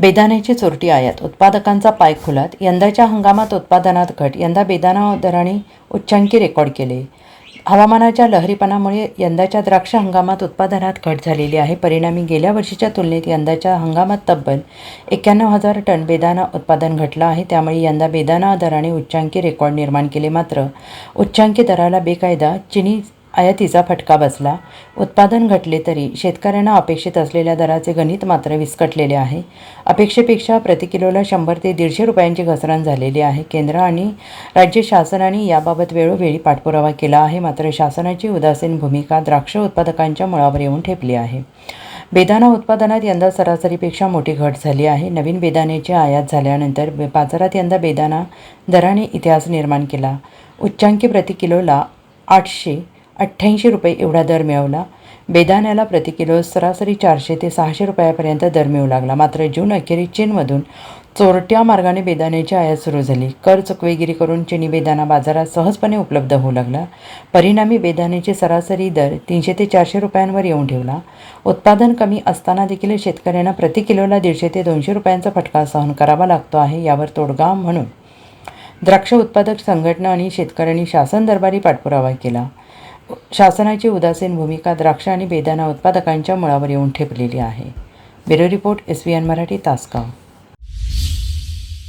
बेदाण्याची चोरटी आयात. उत्पादकांचा पाय खुलात. यंदाच्या हंगामात उत्पादनात घट. यंदा बेदाना दराने उच्चांकी रेकॉर्ड केले. हवामानाच्या लहरीपणामुळे यंदाच्या द्राक्ष हंगामात उत्पादनात घट झालेली आहे. परिणामी गेल्या वर्षीच्या तुलनेत यंदाच्या हंगामात तब्बल एक्क्याण्णव हजार टन बेदाना उत्पादन घटलं आहे. त्यामुळे यंदा बेदाना दराने उच्चांकी रेकॉर्ड निर्माण केले मात्र उच्चांकी दराला बेकायदा चिनी आयातीचा फटका बसला. उत्पादन घटले तरी शेतकऱ्यांना अपेक्षित असलेल्या दराचे गणित मात्र विस्कटलेले आहे. अपेक्षेपेक्षा प्रति किलोला शंभर ते दीडशे रुपयांची घसरण झालेली आहे. केंद्र आणि राज्य शासनाने याबाबत वेळोवेळी पाठपुरावा केला आहे. मात्र शासनाची उदासीन भूमिका द्राक्ष उत्पादकांच्या मुळावर येऊन ठेपली आहे. बेदाना उत्पादनात यंदा सरासरीपेक्षा मोठी घट झाली आहे. नवीन बेदाण्याची आयात झाल्यानंतर बाजारात यंदा बेदाना दराने इतिहास निर्माण केला. उच्चांकी प्रति किलोला आठशे अठ्ठ्याऐंशी रुपये एवढा दर मिळवला. बेदाण्याला प्रति किलो सरासरी चारशे ते सहाशे रुपयापर्यंत दर मिळू लागला. मात्र जून अखेरीस चीनमधून चोरट्या मार्गाने बेदाण्याची आयात सुरू झाली. कर चुकवेगिरी करून चिनी बेदाना बाजारात सहजपणे उपलब्ध होऊ लागला. परिणामी बेदाण्याचे सरासरी दर तीनशे ते चारशे रुपयांवर येऊन ठेवला. उत्पादन कमी असताना देखील शेतकऱ्यांना प्रति किलोला दीडशे ते दोनशे रुपयांचा फटका सहन करावा लागतो आहे यावर तोडगा म्हणून द्राक्ष उत्पादक संघटना आणि शेतकऱ्यांनी शासन दरबारी पाठपुरावा केला. शासनाची उदासीन भूमिका द्राक्ष आणि बेदाना उत्पादकांच्या मुळावर येऊन ठेपलेली आहे. Bureau report S V N Marathi Tasgaon.